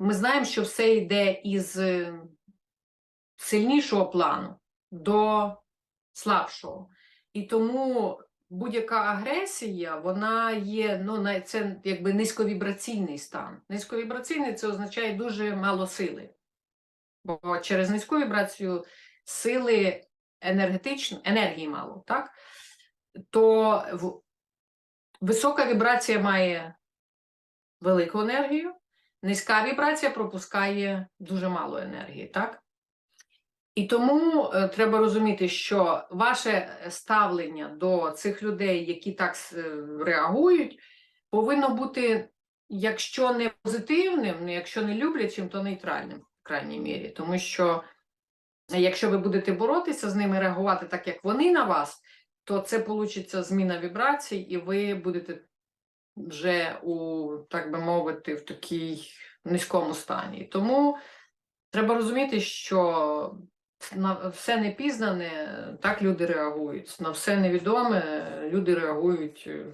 ми знаємо, що все йде із е, сильнішого плану до слабшого. І тому будь-яка агресія, вона є, ну, це якби низьковібраційний стан. Низьковібраційний це означає дуже мало сили. Бо через низьку вібрацію сили енергетично, енергії мало, так? То висока вібрація має велику енергію, низька вібрація пропускає дуже мало енергії, так? І тому е, треба розуміти, що ваше ставлення до цих людей, які так с- реагують, повинно бути, якщо не позитивним, якщо не люблячим, то нейтральним в крайній мірі. Тому що якщо ви будете боротися з ними, реагувати так, як вони на вас, то це получиться зміна вібрацій, і ви будете вже у, так би мовити, в такій низькому стані. Тому треба розуміти, що на все непізнане так люди реагують. На все невідоме люди реагують е,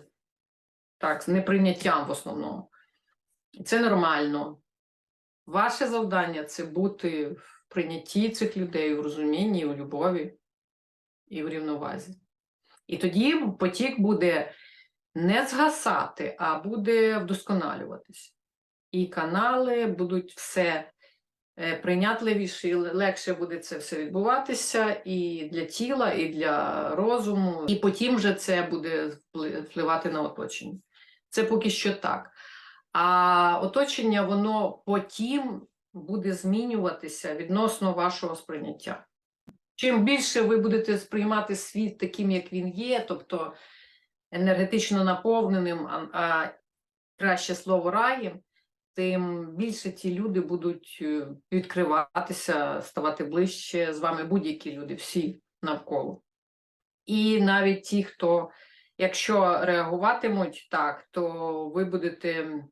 так, з неприйняттям в основному. Це нормально. Ваше завдання це бути в прийнятті цих людей, у розумінні, у любові і в рівновазі. І тоді потік буде не згасати, а буде вдосконалюватися. І канали будуть все е, прийнятливіші, легше буде це все відбуватися і для тіла, і для розуму, і потім вже це буде впливати на оточення. Це поки що так. А оточення, воно потім буде змінюватися відносно вашого сприйняття. Чим більше ви будете сприймати світ таким, як він є, тобто енергетично наповненим, а, а краще слово раєм, тим більше ті люди будуть е, відкриватися, ставати ближче з вами будь-які люди, всі навколо. І навіть ті, хто, якщо реагуватимуть так, то ви будете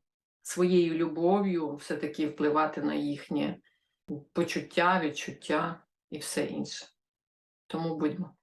своєю любов'ю все-таки впливати на їхнє почуття, відчуття і все інше. Тому будьмо.